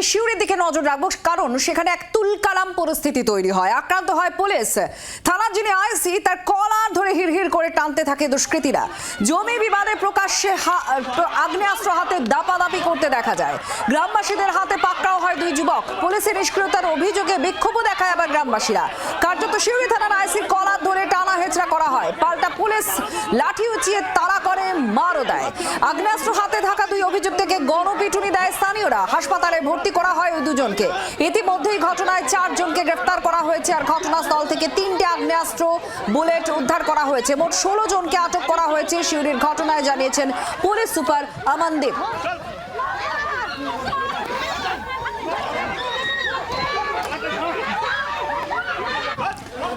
বীরভূমের শিউরের দিকে নজর রাখব, কারণ সেখানে এক তুলকালাম পরিস্থিতি তৈরি হয়। আক্রান্ত হয় পুলিশ। থানার যিনি আইসি, তার কলার ধরে হিড়হিড় করে টানতে থাকে দুষ্কৃতীরা। জমি বিবাদে প্রকাশ্যে আগ্নেয়াস্ত্র হাতে দাপাদাপি করতে দেখা যায়। গ্রামবাসীদের হাতে পাকড়াও হয় দুই যুবক। পুলিশের নিষ্ক্রিয়তার অভিযোগে বিক্ষোভও দেখায় আবার গ্রামবাসীরা। কার্যত শিউরি থানার আইসির কলার ধরে টানা হেচড়া করা হয়। পাল্টা পুলিশ লাঠি উঁচিয়ে তাড়া করে, মারও দেয়। আগ্নেয়াস্ত্র হাতে থাকা দুই অভিযুক্তকে গণপিটুনি দেয় স্থানীয়রা। হাসপাতালে ভর্তি করা হয় ওই দুজনকে। ইতিমধ্যেই ঘটনায় চারজনকে গ্রেফতার করা হয়েছে আর ঘটনাস্থল থেকে তিনটে আগ্নেয়াস্ত্র, বুলেট উদ্ধার করা হয়েছে। মোট ষোলো জনকে আটক করা হয়েছে। শিউরির ঘটনায় জানিয়েছেন পুলিশ সুপার আমানদীপ।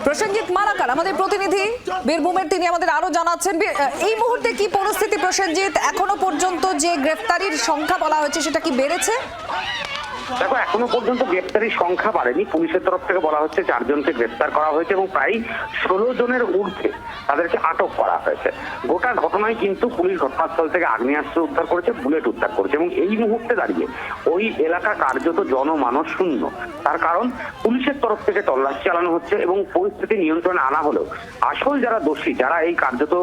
প্রসেনজিৎ মালাকার, আমাদের প্রতিনিধি বীরভূমের, তিনি আমাদের আরও জানাচ্ছেন। এই মুহূর্তে কি পরিস্থিতি প্রসেনজিৎ? এখনও পর্যন্ত যে গ্রেফতারির সংখ্যা বলা হয়েছে, সেটা কি বেড়েছে? দেখো, এখনও পর্যন্ত গ্রেপ্তারির সংখ্যা বাড়েনি। পুলিশের তরফ থেকে বলা হচ্ছে চারজনকে গ্রেপ্তার করা হয়েছে এবং প্রায় ষোলো জনের ঊর্ধ্বে তাদেরকে আটক করা হয়েছে। গোটা ঘটনায় কিন্তু পুলিশ ঘটনাস্থল থেকে আগ্নেয়াস্ত্র উদ্ধার করেছে, বুলেট উদ্ধার করেছে এবং এই মুহূর্তে দাঁড়িয়ে ওই এলাকা কার্যত জনমানস শূন্য। তার কারণ, পুলিশের তরফ থেকে তল্লাশি চালানো হচ্ছে এবং পরিস্থিতি নিয়ন্ত্রণে আনা হলেও আসল যারা দোষী, যারা এই কার্যত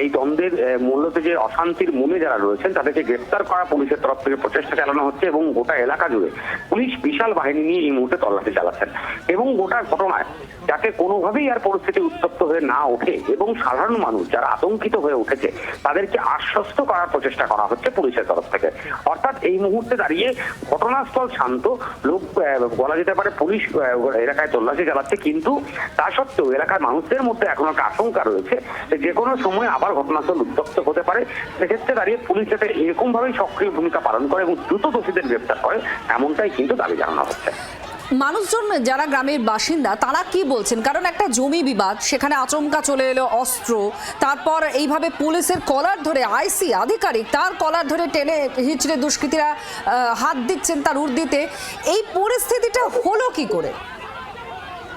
এই দ্বন্দ্বের মূলত যে অশান্তির মূলে যারা রয়েছেন, তাদেরকে গ্রেপ্তার করা পুলিশের তরফ থেকে প্রচেষ্টা চালানো হচ্ছে এবং গোটা এলাকা জুড়ে পুলিশ বিশাল বাহিনী নিয়ে এই মুহূর্তে তল্লাশি চালাচ্ছেন। এবং গোটা ঘটনায় যাতে কোনোভাবেই আর পরিস্থিতি উত্তপ্ত হয়ে না ওঠে এবং সাধারণ মানুষ যারা আতঙ্কিত হয়ে উঠেছে, তাদেরকে আশ্বস্ত করার প্রচেষ্টা করা হচ্ছে পুলিশের তরফ থেকে। অর্থাৎ এই মুহূর্তে দাঁড়িয়ে ঘটনাস্থল শান্ত, লোক বলা যেতে পারে পুলিশ এলাকায় তল্লাশি চালাচ্ছে। কিন্তু তা সত্ত্বেও এলাকার মানুষদের মধ্যে এখনও একটা আশঙ্কা রয়েছে যে কোনো সময় আবার ঘটনাস্থল উত্তপ্ত হতে পারে। সেক্ষেত্রে দাঁড়িয়ে পুলিশ যাতে এরকম ভাবেই সক্রিয় ভূমিকা পালন করে এবং দ্রুত দোষীদের গ্রেপ্তার করে এমনটাই কিন্তু দাবি জানানো হচ্ছে। মানুষজন, যারা গ্রামের বাসিন্দা, তারা কি বলছেন? কারণ একটা জমি বিবাদ, সেখানে আচমকা চলে এলো অস্ত্র, তারপর এইভাবে পুলিশের কলার ধরে আইসি আধিকারিক, তার কলার ধরে টেনে হিচড়ে দুষ্কৃতীরা হাত দিচ্ছেন তার উর্দিতে। এই পরিস্থিতিটা হলো কি করে?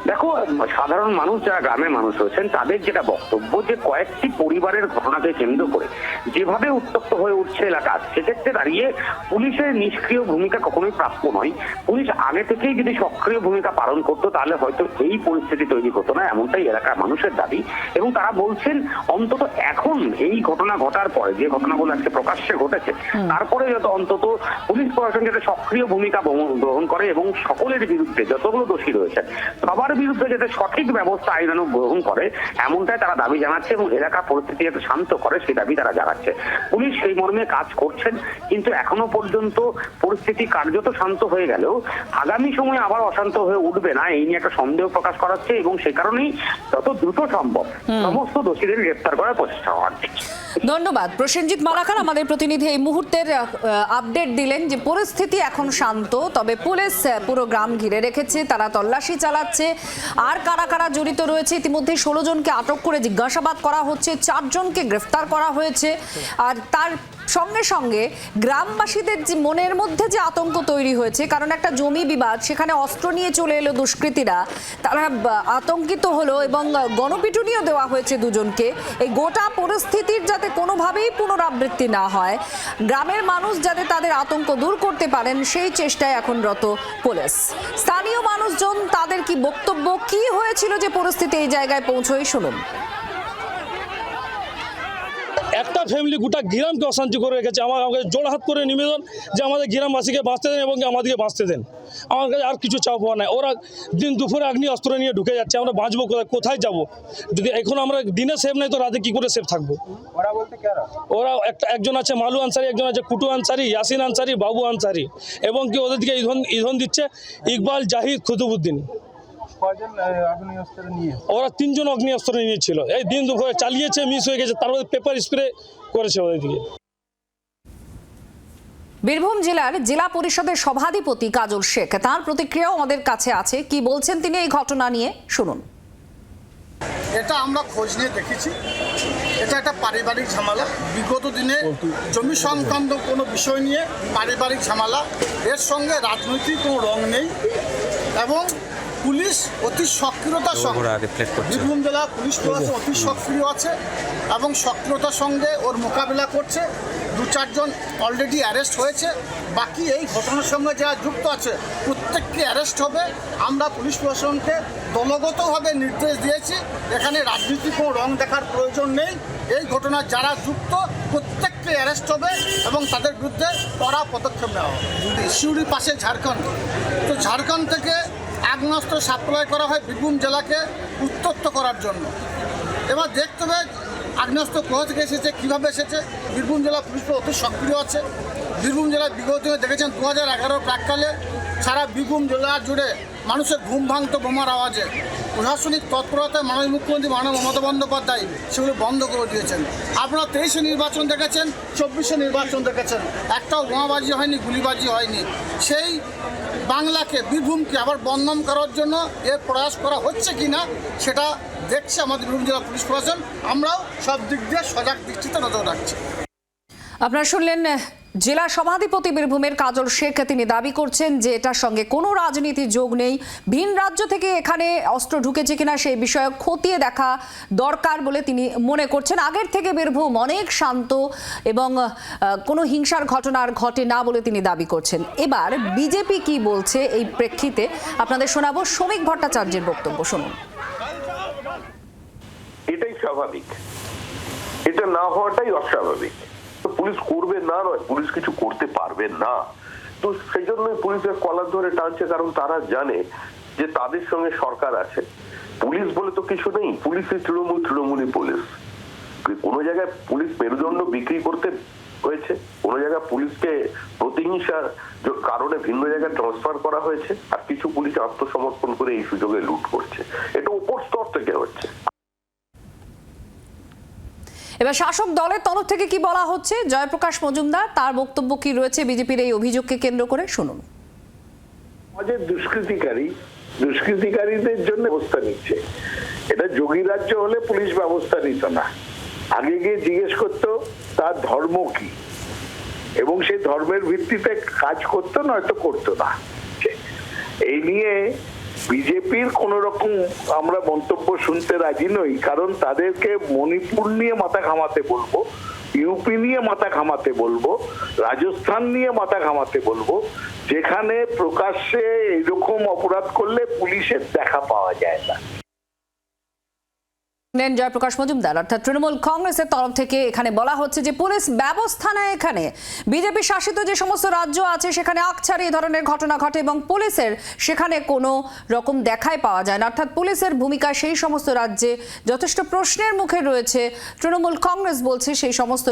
দেখো সাধারণ মানুষ যারা গ্রামের মানুষ রয়েছেন তাদের যেটা বক্তব্য যে কয়েকটি পরিবারের ঘটনাকে কেন্দ্র করে যেভাবে উত্তপ্ত হয়ে উঠছে এলাকা সেক্ষেত্রে দাঁড়িয়ে পুলিশের নিষ্ক্রিয় ভূমিকা কখনোই প্রাপ্য নয়। পুলিশ আগে থেকেই যদি সক্রিয় ভূমিকা পালন করতো তাহলে হয়তো এই পরিস্থিতি তৈরি হতো না এমনটাই এলাকার মানুষের দাবি। এবং তারা বলছেন অন্তত এখন এই ঘটনা ঘটার পরে যে ঘটনাগুলো আজকে প্রকাশ্যে ঘটেছে তারপরে যত অন্তত পুলিশ প্রশাসন যাতে সক্রিয় ভূমিকা গ্রহণ করে এবং সকলের বিরুদ্ধে যতগুলো দোষী রয়েছে সবার বিরুদ্ধে যাতে সঠিক ব্যবস্থা আইনানুগ গ্রহণ করে এমনটাই তারা দাবি জানাচ্ছে এবং এলাকার পরিস্থিতি যাতে শান্ত করে সেই দাবি তারা জানাচ্ছে। পুলিশ সেই মর্মে কাজ করছেন কিন্তু এখনও পর্যন্ত পরিস্থিতি কার্যত শান্ত হয়ে গেলেও আগামী সময়ে আবার অশান্ত হয়ে উঠবে না এই নিয়ে একটা সন্দেহ প্রকাশ করাচ্ছে এবং সে কারণেই যত দ্রুত সম্ভব সমস্ত দোষীদের গ্রেপ্তার করার প্রচেষ্টা হচ্ছে ধন্যবাদ। প্রসেনজিৎ মালাকার আমাদের প্রতিনিধি এই মুহূর্তের আপডেট দিলেন যে পরিস্থিতি এখন শান্ত তবে পুলিশ পুরো গ্রাম ঘিরে রেখেছে তারা তল্লাশি চালাচ্ছে আর কারা কারা জড়িত রয়েছে ইতিমধ্যে ষোলো জনকে আটক করে জিজ্ঞাসাবাদ করা হচ্ছে, চারজনকে গ্রেফতার করা হয়েছে। আর তার সঙ্গে সঙ্গে গ্রামবাসীদের যে মনের মধ্যে যে আতঙ্ক তৈরি হয়েছে, কারণ একটা জমি বিবাদ, সেখানে অস্ত্র নিয়ে চলে এলো দুষ্কৃতীরা, তারা আতঙ্কিত হলো এবং গণপিটুনিও দেওয়া হয়েছে দুজনকে। এই গোটা পরিস্থিতির যাতে কোনোভাবেই পুনরাবৃত্তি না হয়, গ্রামের মানুষ যাতে তাদের আতঙ্ক দূর করতে পারেন, সেই চেষ্টায় এখন রত পুলিশ। স্থানীয় মানুষজন, তাদের কি বক্তব্য, কি হয়েছিল যে পরিস্থিতি এই জায়গায় পৌঁছয়, শুনুন। একটা ফ্যামিলি গোটা গ্রামকে অশান্তি করে রেখেছে। আমার আমাকে জোড়হাত করে নিবেদন যে আমাদের গ্রামবাসীকে বাঁচতে দেন এবং আমাদেরকে বাঁচতে দেন। আমার কাছে আর কিছু চাপ হওয়া নাই। ওরা দিন দুপুরে আগ্নি অস্ত্র নিয়ে ঢুকে যাচ্ছে। আমরা বাঁচবো কোথায়? কোথায় যাব? যদি এখন আমরা দিনে সেফ নেই তো রাতে কি করে সেফ থাকব? ওরা বলতে কারা ওরা? একটা একজন আছে মালু আনসারি একজন আছে কুটু আনসারি ইয়াসিন আনসারি বাবু আনসারি। এবং কি ওদের দিকে ইধন ইন্ধন দিচ্ছে ইকবাল জাহিদ খুতুবুদ্দিন ওরা তিনজন অগ্নি অস্ত্র নিয়েছিল। এই দিন দুপুরে চালিয়েছে মিস হয়ে গেছে তারপরে পেপার স্প্রে করেছে ওদের দিকে। বীরভূম জেলার জেলা পরিষদের সভাধিপতি কাজল শেখ তার প্রতিক্রিয়াও আমাদের কাছে আছে। কি বলছেন তিনি এই ঘটনা নিয়ে? শুনুন। এটা আমরা খোঁজ নিয়ে দেখেছি। এটা একটা পারিবারিক ঝামেলা। বিগত দিনে জমি সংক্রান্ত কোনো বিষয় নিয়ে পারিবারিক ঝামেলা। এর সঙ্গে রাজনৈতিক কোনো রং নেই। এবং পুলিশ অতি সক্রিয়তার সঙ্গে বীরভূম জেলা পুলিশ প্রশাসন অতি সক্রিয় আছে এবং সক্রিয়তার সঙ্গে ওর মোকাবিলা করছে। দু চারজন অলরেডি অ্যারেস্ট হয়েছে। বাকি এই ঘটনার সঙ্গে যারা যুক্ত আছে প্রত্যেককে অ্যারেস্ট হবে। আমরা পুলিশ প্রশাসনকে দলগতভাবে নির্দেশ দিয়েছি। এখানে রাজনীতি কোনো রং দেখার প্রয়োজন নেই। এই ঘটনার যারা যুক্ত প্রত্যেককে অ্যারেস্ট হবে এবং তাদের বিরুদ্ধে কড়া পদক্ষেপ নেওয়া হবে। শিউড়ির পাশে ঝাড়খণ্ড। তো ঝাড়খণ্ড থেকে আগ্নেয়াস্ত্র সাপ্লাই করা হয় বীরভূম জেলাকে উত্তপ্ত করার জন্য। এবার দেখতে হবে আগ্নেয়াস্ত্র কোথা থেকে এসেছে, কীভাবে এসেছে। বীরভূম জেলা পুলিশ অতি সক্রিয় আছে। বীরভূম জেলায় বিগত দেখেছেন দু হাজার এগারো প্রাককালে সারা বীরভূম জেলা জুড়ে মানুষের ঘুম ভাঙত বোমার আওয়াজে। প্রশাসনিক তৎপরতায় মাননীয় মুখ্যমন্ত্রী মাননীয় মমতা বন্দ্যোপাধ্যায় সেগুলো বন্ধ করে দিয়েছেন। আপনারা তেইশে নির্বাচন দেখেছেন, চব্বিশে নির্বাচন দেখেছেন। একটাও বোমাবাজি হয়নি, গুলিবাজি হয়নি। সেই বাংলাকে বীরভূমকে আবার বন্ধন করার জন্য এর প্রয়াস করা হচ্ছে কি না সেটা দেখছে আমাদের বীরভূম জেলা পুলিশ প্রশাসন। আমরাও সব দিক দিয়ে সজাগ দৃষ্টিতে নজর রাখছি। আপনারা শুনলেন জেলা সভাধিপতি বীরভূমের কাজল শেখ তিনি দাবি করছেন যে এটার সঙ্গে কোনো রাজনীতির যোগ নেই। ভিন রাজ্য থেকে এখানে অস্ত্র ঢুকেছে কিনা সেই বিষয়ে খতিয়ে দেখা দরকার বলে তিনি মনে করছেন। আগের থেকে বীরভূম অনেক শান্ত এবং কোনো হিংসার ঘটনা আর ঘটে না বলে তিনি দাবি করছেন। এবার বিজেপি কি বলছে এই প্রেক্ষিতে আপনাদের শোনাবো শ্রমিক ভট্টাচার্যের বক্তব্য। শুনুন। এটাই স্বাভাবিক। এটা না হওয়াটাই অস্বাভাবিক। পুলিশ করবে না নয়, পুলিশ কিছু করতে পারবে না। তো সেই জন্যই পুলিশের কলার ধরে টানছে, কারণ তারা জানে যে তাদের সঙ্গে সরকার আছে। পুলিশ বলে তো কিছু নেই পুলিশের তৃণমূল, তৃণমূলই পুলিশ। কোনো জায়গায় পুলিশ মেরুদণ্ড বিক্রি করতে হয়েছে, কোনো জায়গায় পুলিশকে প্রতিহিংসার কারণে ভিন্ন জায়গায় ট্রান্সফার করা হয়েছে, আর কিছু পুলিশ আত্মসমর্পণ করে এই সুযোগে লুট করছে। এটা উপর স্তর থেকে হচ্ছে। এবার শাসক দলের তরফ থেকে কি বলা হচ্ছে? জয়প্রকাশ মজুমদার, তার বক্তব্য কি রয়েছে বিজেপির এই অভিযোগকে কেন্দ্র করে? শুনুন। সমাজের দুষ্কৃতিকারী, দুষ্কৃতিকারীদের জন্য ব্যবস্থা নিচ্ছে। এটা যোগী রাজ্য হলে পুলিশ ব্যবস্থা নিত না। আগে গিয়ে জিজ্ঞেস করতো, তার ধর্ম কি? এবং সেই ধর্মের ভিত্তিতে কাজ করতো, নয়তো করতো না। এই নিয়ে বিজেপির কোন রকম আমরা মন্তব্য শুনতে রাজি নই, কারণ তাদেরকে মণিপুর নিয়ে মাথা ঘামাতে বলব ইউপি নিয়ে মাথা ঘামাতে বলব, রাজস্থান নিয়ে মাথা ঘামাতে বলব, যেখানে প্রকাশ্যে এরকম অপরাধ করলে পুলিশের দেখা পাওয়া যায় না। নেন জয়প্রকাশ মজুমদার। অর্থাৎ তৃণমূল কংগ্রেসের তরফ থেকে এখানে বলা হচ্ছে যে পুলিশ ব্যবস্থা নেয় এখানে। বিজেপি শাসিত যে সমস্ত রাজ্য আছে, সেখানে আকছাড়ি এই ধরনের ঘটনা ঘটে এবং পুলিশের সেখানে কোনো রকম দেখাই পাওয়া যায় না। অর্থাৎ পুলিশের ভূমিকা সেই সমস্ত রাজ্যে যথেষ্ট প্রশ্নের মুখে রয়েছে। তৃণমূল কংগ্রেস বলছে সেই সমস্ত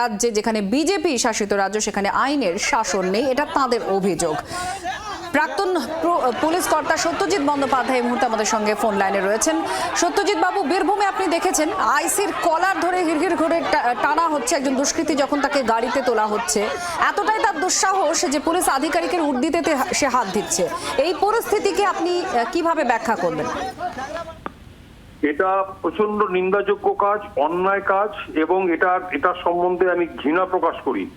রাজ্যে যেখানে বিজেপি শাসিত রাজ্য, সেখানে আইনের শাসন নেই। এটা তাদের অভিযোগ। প্রাক্তন পুলিশ কর্তা সত্যজিৎ বন্দ্যোপাধ্যায় এই মুহূর্তে আমাদের সঙ্গে ফোন লাইনে রয়েছেন। সত্যজিৎ বাবু, বীরভূমে আপনি দেখেছেন, আইসির কলার ধরে হিড়হিড় টা- টানা হচ্ছে একজন দুষ্কৃতী যখন তাকে গাড়িতে তোলা হচ্ছে। এতটাই তার দুঃসাহস যে পুলিশ আধিকারিকের উর্দিতে সে হাত দিচ্ছে। এই পরিস্থিতিকে আপনি কীভাবে ব্যাখ্যা করবেন এটা প্রচণ্ড নিন্দাযোগ্য কাজ, অন্যায় কাজ, এবং এটা এটার সম্বন্ধে আমি ঘৃণা প্রকাশ করি।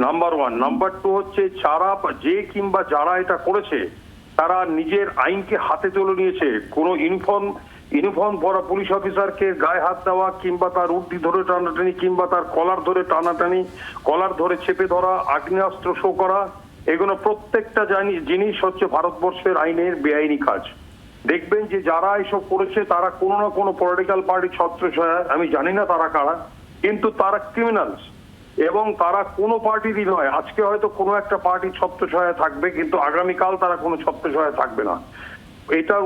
নাম্বার ওয়ান নাম্বার টু হচ্ছে যারা যে কিংবা যারা এটা করেছে, তারা নিজের আইনকে হাতে তুলে নিয়েছে। কোনো ইউনিফর্ম ইউনিফর্ম পরা পুলিশ অফিসারকে গায়ে হাত দেওয়া কিংবা তার উর্দি ধরে টানাটানি কিংবা তার কলার ধরে টানাটানি, কলার ধরে চেপে ধরা, আগ্নেয়াস্ত্র শো করা, এগুলো প্রত্যেকটা জানি জিনিস হচ্ছে ভারতবর্ষের আইনের বেআইনি কাজ। দেখবেন যে যারা এসব করেছে, তারা কোনো না কোনো পলিটিক্যাল পার্টি ছত্রছায়া, আমি জানি না তারা কারা, কিন্তু তারা ক্রিমিনালস এবং তারা কোনো পার্টিরই নয়। আজকে হয়তো কোনো একটা পার্টি ছত্রছায়া থাকবে, কিন্তু আগামীকাল তারা কোনো ছত্রছায়া থাকবে না। এটার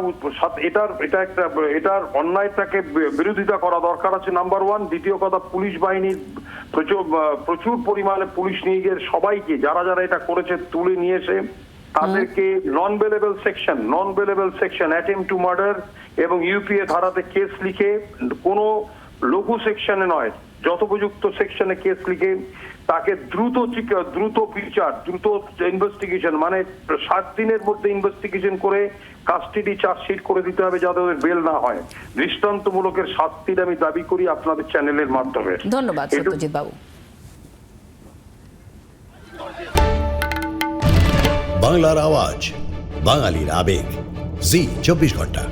এটার এটা একটা এটার অন্যায়টাকে বিরোধিতা করা দরকার আছে, নাম্বার ওয়ান। দ্বিতীয় কথা, পুলিশ বাহিনীর প্রচুর প্রচুর পরিমাণে পুলিশ নিয়ে গিয়ে সবাইকে, যারা যারা এটা করেছে, তুলে নিয়ে এসে তাদেরকে non bailable section non bailable section attempt to murder এবং ইউপিএ ধারাতে কেস লিখে কোনো লঘু সেকশনে নয়। যথোপযুক্ত সেকশনে কেস লিখে তাকে দ্রুত দ্রুত বিচার দ্রুত ইনভেস্টিগেশন মানে সাত দিনের মধ্যে ইনভেস্টিগেশন করে কাস্টডি চার্জশিট করে দিতে হবে যাতে ওদের বেল না হয়। দৃষ্টান্তমূলকের শাস্তির আমি দাবি করি আপনাদের চ্যানেলের মাধ্যমে। ধন্যবাদ সত্যজিৎ বাবু। বাংলার আওয়াজ বাঙালির আবেগ। জি চব্বিশ ঘণ্টা।